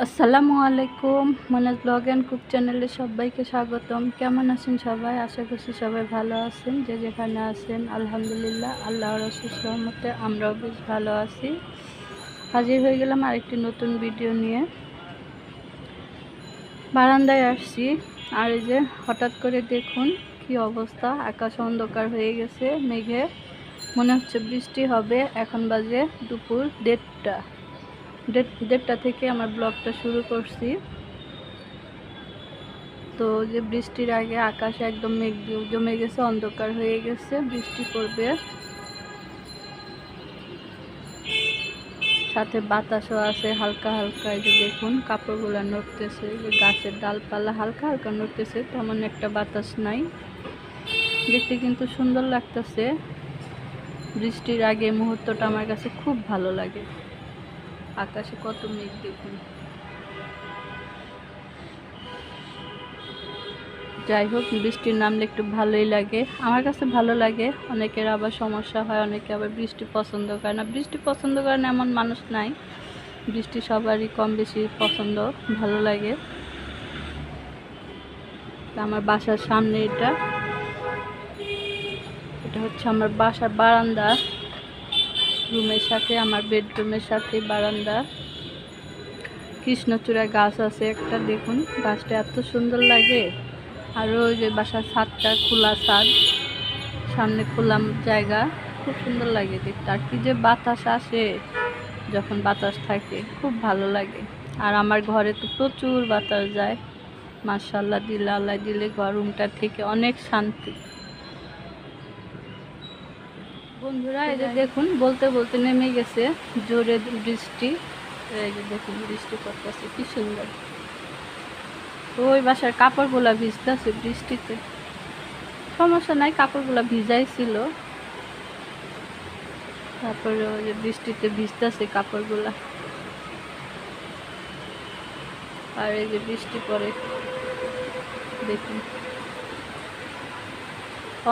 আসসালামু আলাইকুম, Monaj blog and cook চ্যানেলে সবাইকে স্বাগতম। কেমন আছেন সবাই? আশা করছি সবাই ভালো আছেন, যে যেখানে আছেন, আলহামদুলিল্লাহ আল্লাহ রসুল সহমতে আমরাও বেশ ভালো আছি। হাজির হয়ে গেলাম আরেকটি নতুন ভিডিও নিয়ে। বারান্দায় আসছি, আর এই যে হঠাৎ করে দেখুন কি অবস্থা, আকাশ অন্ধকার হয়ে গেছে, মেঘে। মনে হচ্ছে বৃষ্টি হবে, এখন বাজে দুপুর দেড়টা। দেড়- দেড়টা থেকে আমার ব্লগটা শুরু করছি। তো যে বৃষ্টির আগে আকাশে একদম মেঘ জমে গেছে, অন্ধকার হয়ে গেছে, বৃষ্টি পড়বে। সাথে বাতাসও আছে, হালকা হালকা এই যে দেখুন, কাপড়গুলো নড়তেছে যে গাছের ডালপালা হালকা হালকা নড়তেছে, তেমন একটা বাতাস নাই। দেখতে কিন্তু সুন্দর লাগতেছে। বৃষ্টির আগে মুহূর্তটা আমার কাছে খুব ভালো লাগে। আকাশে কত মেঘ দেখুন। যাই হোক, বৃষ্টির নামলে একটু ভালোই লাগে। আমার কাছে ভালো লাগে, অনেকের আবার সমস্যা হয়, অনেকে আবার বৃষ্টি পছন্দ করে না। বৃষ্টি পছন্দ করে না এমন মানুষ নাই। বৃষ্টি সবারই কম বেশি পছন্দ, ভালো লাগে। আমার বাসার সামনে এটা। এটা হচ্ছে আমার বাসার বারান্দা। রুমের সাথে, আমার বেডরুমের সাথে বারান্দা। কৃষ্ণচূড়া গাছ আছে একটা, দেখুন। গাছটা এত সুন্দর লাগে। আরও ওই যে বাসার ছাদটা, খোলা ছাদ। সামনে খোলা জায়গা, খুব সুন্দর লাগে দেখতে। আর কি যে বাতাস আসে যখন বাতাস থাকে, খুব ভালো লাগে। আর আমার ঘরে তো প্রচুর বাতাস যায়। মার্শাল্লাহ দিলে, আল্লাহ দিলে ঘর থেকে অনেক শান্তি। বন্ধুরা, এই যে দেখুন, বলতে বলতে নেমে গেছে জোরে বৃষ্টি। এই যে দেখুন, বৃষ্টি পড়তেছে, কি সুন্দর। ওই বাসার কাপড়গুলা ভিজতেছে বৃষ্টিতে। সমস্যা নাই, কাপড়গুলা ভিজাই ছিল তারপরে ওই যে বৃষ্টিতে ভিজতেছে কাপড়গুলা। আর এই যে বৃষ্টি পড়ে, দেখুন।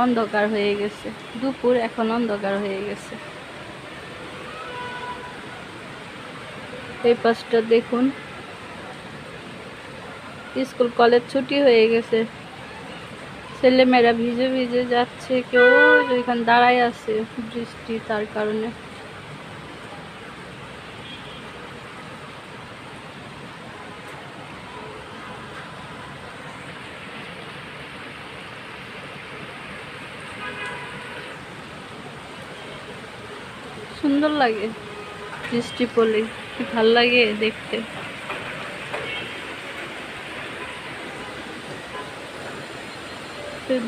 অন্ধকার হয়ে গেছে। দুপুর এখন অন্ধকার হয়ে গেছে। এই পাশটা দেখুন। স্কুল, কলেজ ছুটি হয়ে গেছে। ছেলেমেয়েরা ভিজে ভিজে যাচ্ছে। কেউ ওইখানে দাঁড়ায় আছে, বৃষ্টি তার কারণে সুন্দর লাগে? বৃষ্টি পড়লে কি ভালো লাগে দেখতে?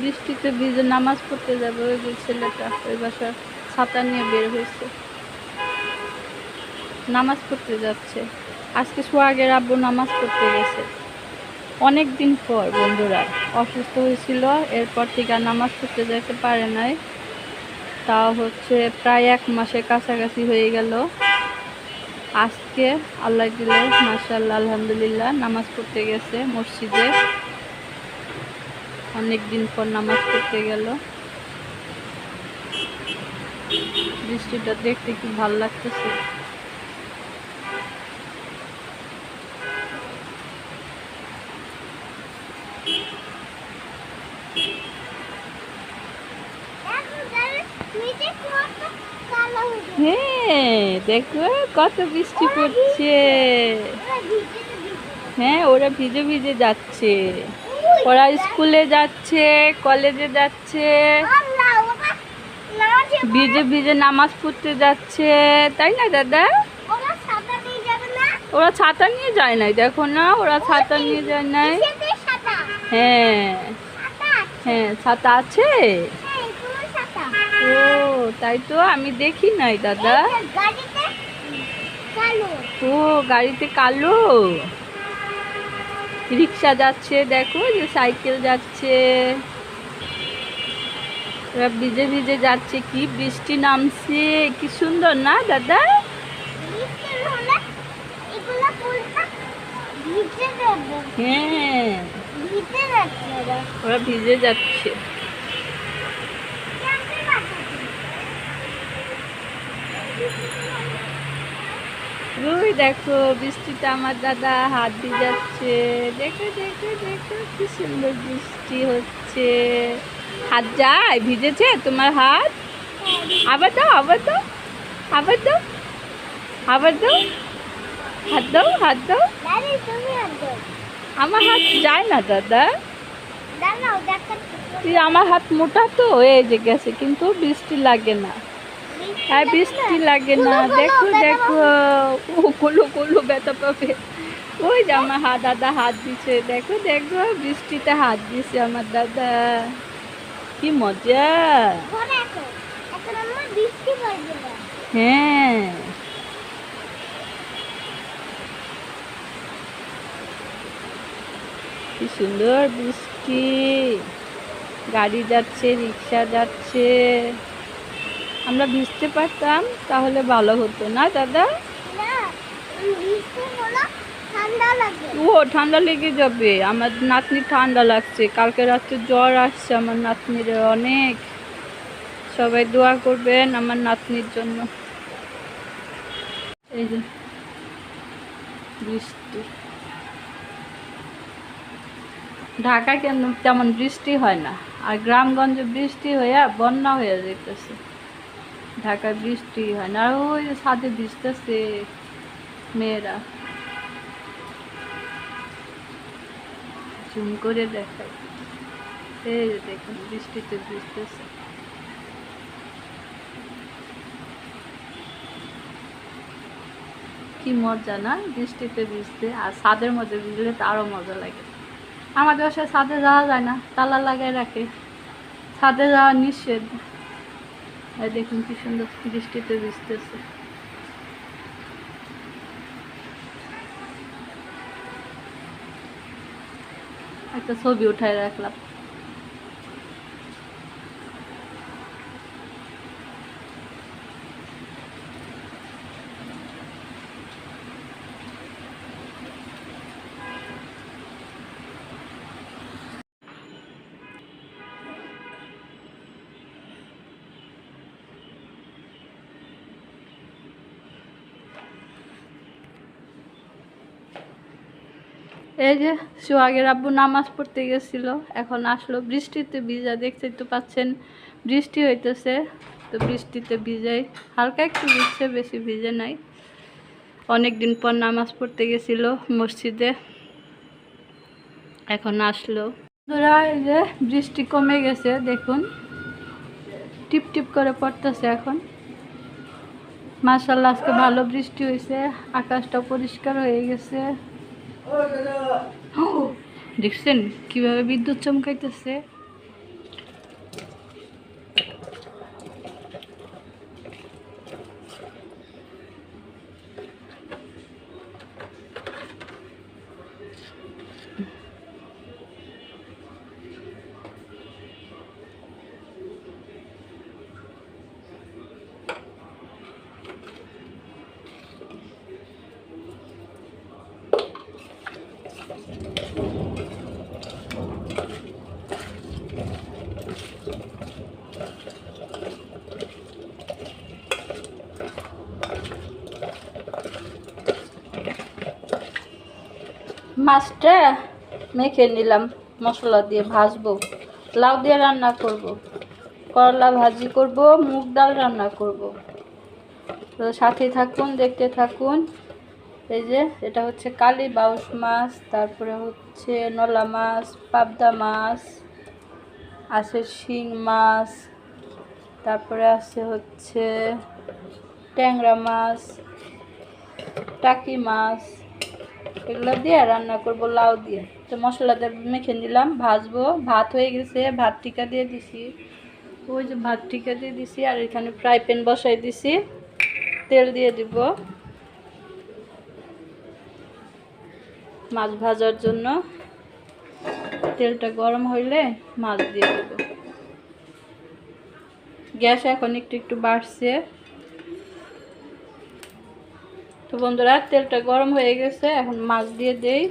বৃষ্টিতে ভিজে নামাজ পড়তে যাবে ওই যে ছেলেটা, ওই বাসা ছাতা নিয়ে বের হয়েছে। নামাজ পড়তে যাচ্ছে। আজকে সোহাগের আব্বু নামাজ পড়তে গেছে। অনেক দিন পর বন্ধুরা, অসুস্থ হয়েছিল, এরপর থেকে নামাজ পড়তে যেতে পারে নাই। তাও হচ্ছে প্রায় এক মাসের কাছাকাছি হয়ে গেল। আজকে আল্লাহ দিলে মাসাল্লাহ আলহামদুলিল্লাহ, নামাজ পড়তে গেছে মসজিদে। অনেক দিন পর নামাজ পড়তে গেল। বৃষ্টিটা দেখতে কি ভালো লাগতেছে। দেখো কত বৃষ্টি পড়ছে। হ্যাঁ ওরা ভিজে ভিজে যাচ্ছে। ওরা স্কুলে যাচ্ছে কলেজে যাচ্ছে। ভিজে ভিজে নামাজ পড়তে যাচ্ছে। তাই না দাদা? ওরা ছাতা নিয়ে যায় নাই দেখো না ওরা ছাতা নিয়ে যায় নাই। হ্যাঁ। হ্যাঁ ছাতা আছে? ও তাই তো আমি দেখি নাই দাদা। ও গাড়িতে কালো? রিক্সা যাচ্ছে দেখো যে সাইকেল যাচ্ছে। ভিজে ভিজে যাচ্ছে কি বৃষ্টি নামছে কি সুন্দর না দাদা? হ্যাঁ। ওরা ভিজে যাচ্ছে। ওই দেখো বৃষ্টিতে আমার দাদা হাত দিয়ে যাচ্ছে। দেখো দেখো দেখো কি সুন্দর বৃষ্টি হচ্ছে। হাত যায় ভিজেছে তোমার হাত? আবার দাও আবার দাও আবার দাও আবার দাও। হাত দাও হাত দাও। আমার হাত যায় না দাদা। তুই আমার হাত মোটা তো এই যে গেছে কিন্তু বৃষ্টি লাগে না। আর বৃষ্টি লাগে না। দেখো দেখো। ও কুলু কুলু ব্যথা পাবে। ওই যে আমার হাত দাদা হাত দিছে। দেখো দেখো বৃষ্টিতে হাত দিছে আমার দাদা। কি মজা। হ্যাঁ। কি সুন্দর বৃষ্টি। গাড়ি যাচ্ছে রিক্সা যাচ্ছে। আমরা ভিজতে পারতাম তাহলে ভালো হতো না দাদা? ও ঠান্ডা লেগে যাবে। আমার নাতনি ঠান্ডা লাগছে। কালকে রাত্রে জ্বর আসছে আমার নাতনির অনেক। সবাই দোয়া করবেন আমার নাতনির জন্য। এই যে বৃষ্টি। ঢাকা কেন তেমন বৃষ্টি হয় না। আর গ্রামগঞ্জে বৃষ্টি হইয়া বন্যা হয়ে যেতেছে ঢাকায় বৃষ্টি হয় না ওই ছাদে ভিজতেছে মেয়েরা। জুম করে দেখাই। এই দেখুন, বৃষ্টিতে ভিজতেছে। কি মজা না, বৃষ্টিতে ভিজতে, আর ছাদের মধ্যে ভিজলে তো আরও মজা লাগে। আমাদের বাসায় ছাদে যাওয়া যায় না, তালা লাগাই রাখে। ছাদে যাওয়া নিষেধ। এই দেখুন কি সুন্দর বৃষ্টিতে ভিজতেছে। একটা ছবি উঠায় রাখলাম। এই যে সোহাগের আব্বু নামাজ পড়তে গেছিল, এখন আসলো বৃষ্টিতে ভিজা, দেখতেই তো পাচ্ছেন বৃষ্টি হইতেছে। তো বৃষ্টিতে ভিজাই, হালকা একটু ভিজছে, বেশি ভিজে নাই। অনেক দিন পর নামাজ পড়তে গেছিল মসজিদে, এখন আসলো। ধরা এই যে বৃষ্টি কমে গেছে, দেখুন। টিপ টিপ করে পড়তেছে এখন। মার্শাল্লাহ আজকে ভালো বৃষ্টি হয়েছে আকাশটা পরিষ্কার হয়ে গেছে। দেখছেন কীভাবে বিদ্যুৎ চমকাইতেছে? মাছটা মেখে নিলাম, মশলা দিয়ে ভাজবো লাউ দিয়ে রান্না করব। করলা ভাজি করব, মুগ ডাল রান্না করব। তো সাথে থাকুন, দেখতে থাকুন এই যে, এটা হচ্ছে কালি বাউস মাছ, তারপরে হচ্ছে নলা মাছ, পাবদা মাছ, আছে শিং মাছ, তারপরে আছে হচ্ছে ট্যাংরা মাছ, টাকি মাছ এগুলো দিয়ে রান্না করব, লাউ দিয়ে। তো মশলাটা মেখে নিলাম, ভাজবো, ভাত হয়ে গেছে, ভাত টিকা দিয়ে দিছি। ওই যে ভাত টিকা দিয়ে দিছি, আর এখানে ফ্রাই প্যান বসাই দিছি। তেল দিয়ে দিব। মাছ ভাজার জন্য। তেলটা গরম হইলে মাছ দিয়ে দেব। গ্যাস এখন একটু একটু বাড়ছে। তো বন্ধুরা তেলটা গরম হয়ে গেছে এখন মাছ দিয়ে দেই।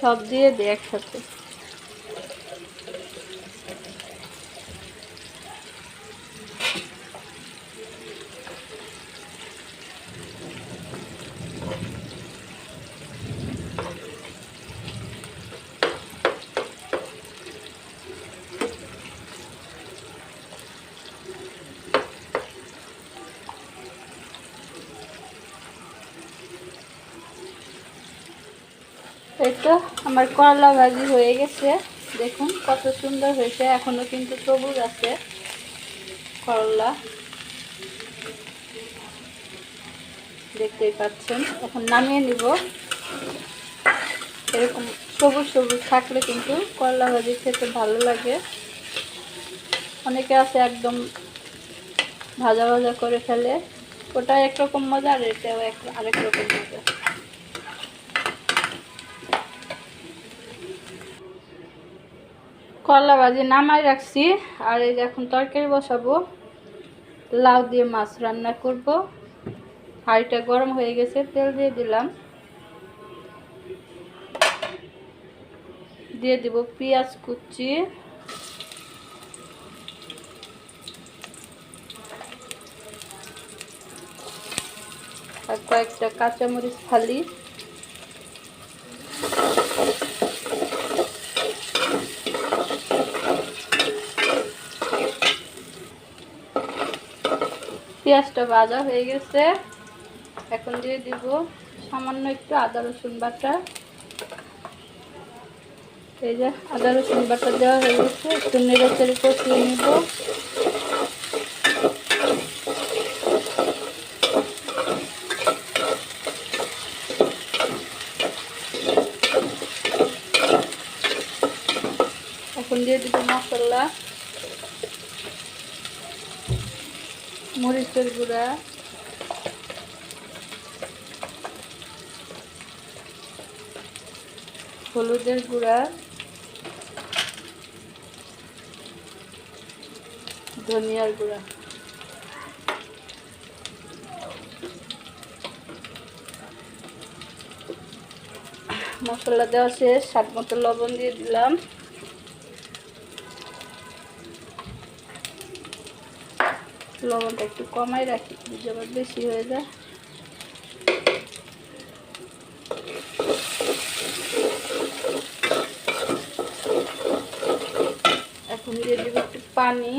সব দিয়ে দিই একসাথে। এই তো আমার করলা ভাজি হয়ে গেছে। দেখুন কত সুন্দর হয়েছে, এখনও কিন্তু সবুজ আছে করলা দেখতেই পাচ্ছেন, এখন নামিয়ে নিব। এরকম সবুজ সবুজ থাকলে কিন্তু করলা ভাজি খেতে ভালো লাগে। অনেকে আছে একদম ভাজা ভাজা করে ফেলে। ওটা একরকম মজা আর এটাও এক আরেক রকম মজা করলা ভাজি নামাই রাখছি। আর এই এখন তরকারি বসাবো। লাউ দিয়ে মাছ রান্না করব। হাঁড়িটা গরম হয়ে গেছে, তেল দিয়ে দিলাম। দিয়ে দিব পেঁয়াজ কুচি। আর কয়েকটা কাঁচামরিচ ফালি। পেঁয়াজটা ভাজা হয়ে গেছে। এখন দিয়ে দিব সামান্য একটু আদা, রসুন বাটা। এই যে আদা, রসুন বাটা দেওয়া হয়ে গেছে। একটু নেড়ে চেড়ে কষিয়ে নিব এখন দিয়ে দিব মশলা মরিচের গুঁড়া। হলুদের গুঁড়া। ধনিয়ার গুঁড়া। মশলা দেওয়া শেষ স্বাদ মতো লবণ দিয়ে দিলাম। লবণটা একটু কমাই রাখি, যদি আবার বেশি হয়ে যায়। এখন দিয়ে দিব একটু পানি।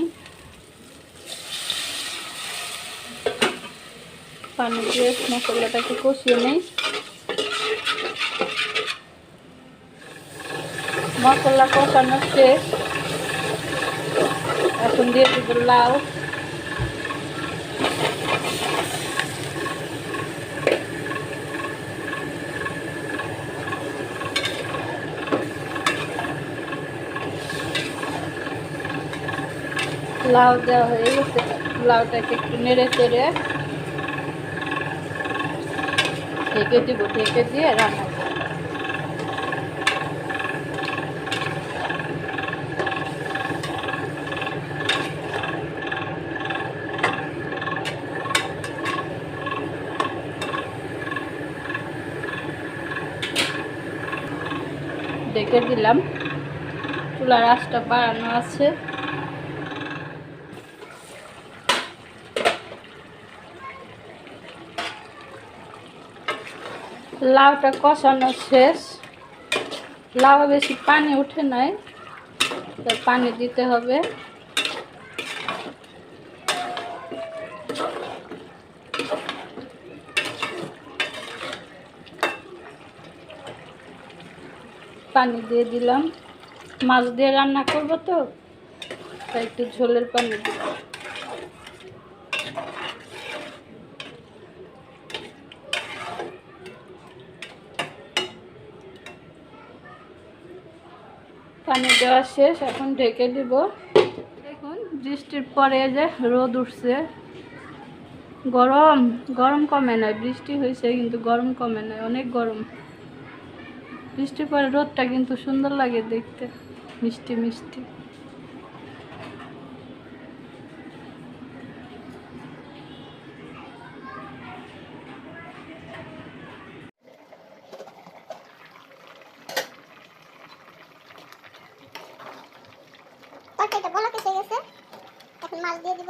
পানি দিয়ে মশলাটাকে কষিয়ে নেই। মশলা কষানো শেষ। এখন দিয়ে দিব লাউ। লাউ দেওয়া হয়ে গেছে। লাউটাকে একটু নেড়ে চেড়ে ঢেকে দিব, ঢেকে দিয়ে রান্না। ঢেকে দিলাম। চুলার আঁচটা বাড়ানো আছে। লাউটা কষানো শেষ। লাউ বেশি পানি উঠে নাই, তো পানি দিতে হবে। পানি দিয়ে দিলাম। মাছ দিয়ে রান্না করব তো, তাই একটু ঝোলের পানি দিলাম পানি দেওয়া শেষ, এখন ঢেকে দিব দেখুন, বৃষ্টির পরে যে রোদ উঠছে। গরম গরম কমে নাই, বৃষ্টি হয়েছে কিন্তু গরম কমে নাই, অনেক গরম। বৃষ্টির পরে রোদটা কিন্তু সুন্দর লাগে দেখতে, মিষ্টি মিষ্টি মাছ দিয়ে দিব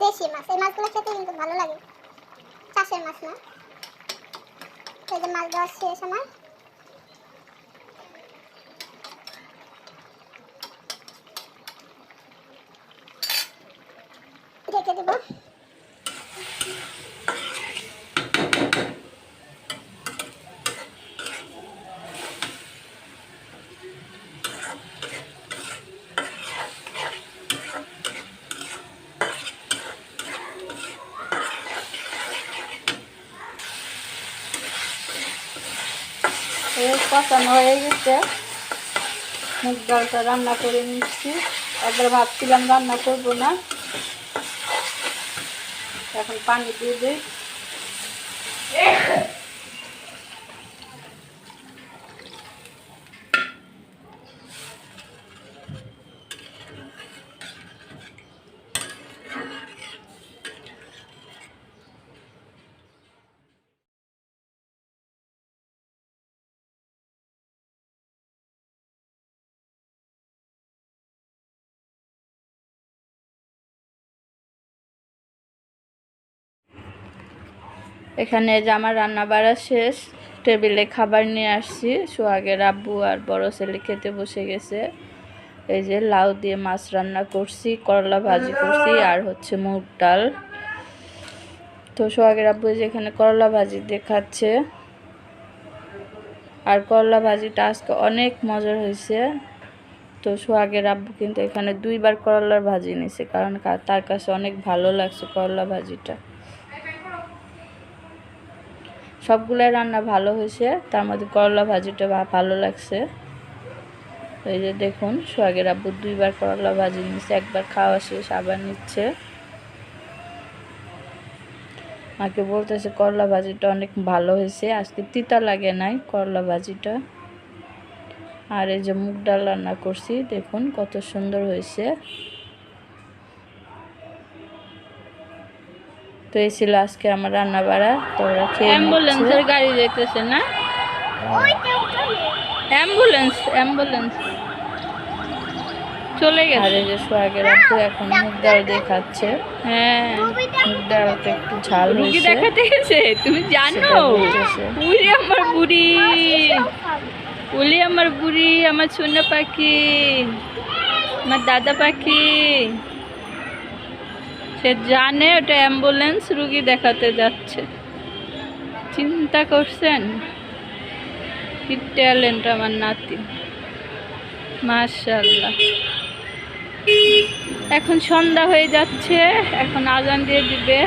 দেশি মাছ, এই মাছগুলো খেতে কিন্তু ভালো লাগে। চাষের মাছ না। এই যে মাছ দেওয়া শেষ আমার রেখে দেবো এই কষানো হয়ে গেছে। মুগ ডালটা রান্না করে নিচ্ছি। একবার ভাবছিলাম রান্না করব না। এখন পানি দিয়ে দিই। এখানে যে আমার রান্না বাড়া শেষ, টেবিলে খাবার নিয়ে আসছি। সোহাগের আব্বু আর বড় ছেলে খেতে বসে গেছে। এই যে লাউ দিয়ে মাছ রান্না করছি, করলা ভাজি করছি আর হচ্ছে মুগ ডাল। তো সোহাগের আব্বু যে এখানে করলা ভাজি দিয়ে খাচ্ছে আর করলা ভাজিটা আজকে অনেক মজার হয়েছে। তো সোহাগের আব্বু কিন্তু এখানে দুইবার করলার ভাজি নিছে, কারণ তার কাছে অনেক ভালো লাগছে করলা ভাজিটা। সবগুলাই রান্না ভালো হয়েছে। তার মধ্যে করলা ভাজিটা ভালো লাগছে। এই যে দেখুন, সোহাগের আব্বু দুইবার করলা ভাজি নিচ্ছে একবার খাওয়া শেষ, আবার নিচ্ছে। মাকে বলতেছে, করলা ভাজিটা অনেক ভালো হয়েছে, আজকে তিতা লাগে নাই করলা ভাজিটা। আর এই যে মুগ ডাল রান্না করছি, দেখুন কত সুন্দর হয়েছে। তো এই ছিল আজকে আমার রান্না বাড়া তো ওরা খেয়ে অ্যাম্বুলেন্সের গাড়ি যাইতেছে না? Ambulance ambulance. চলে গেছে। আর এই যে সোহাগের আপু এখন মুগ ডাল দিয়ে খাচ্ছে হ্যাঁ। মুগ ডালটা একটু ঝাল রুগী দেখাতে গেছে? তুমি জানো। উলি আমার বুড়ি। উলি আমার বুড়ি আমার সোনা পাখি আমার দাদা পাখি। সে জানে ওটা অ্যাম্বুলেন্স রুগী দেখাতে যাচ্ছে। চিন্তা করছেন? কি ট্যালেন্ট আমার নাতি। মাশাল্লাহ এখন সন্ধ্যা হয়ে যাচ্ছে, এখন আজান দিয়ে দিবে।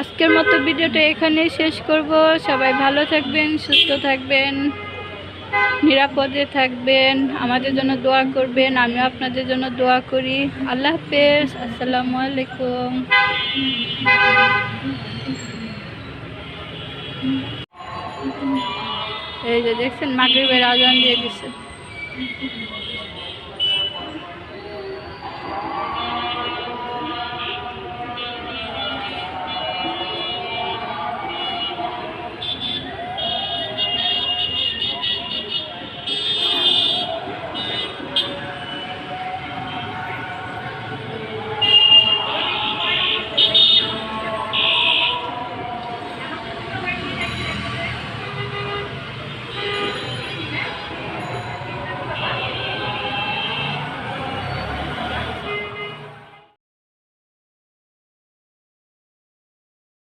আজকের মতো ভিডিওটা এখানেই শেষ করব। সবাই ভালো থাকবেন, সুস্থ থাকবেন, নিরাপদে থাকবেন, আমাদের জন্য দোয়া করবেন, আমিও আপনাদের জন্য দোয়া করি। আল্লাহ হাফেজ, আসসালামু আলাইকুম। এই যে দেখছেন, মাগরিবের আজান দিয়ে দিছে।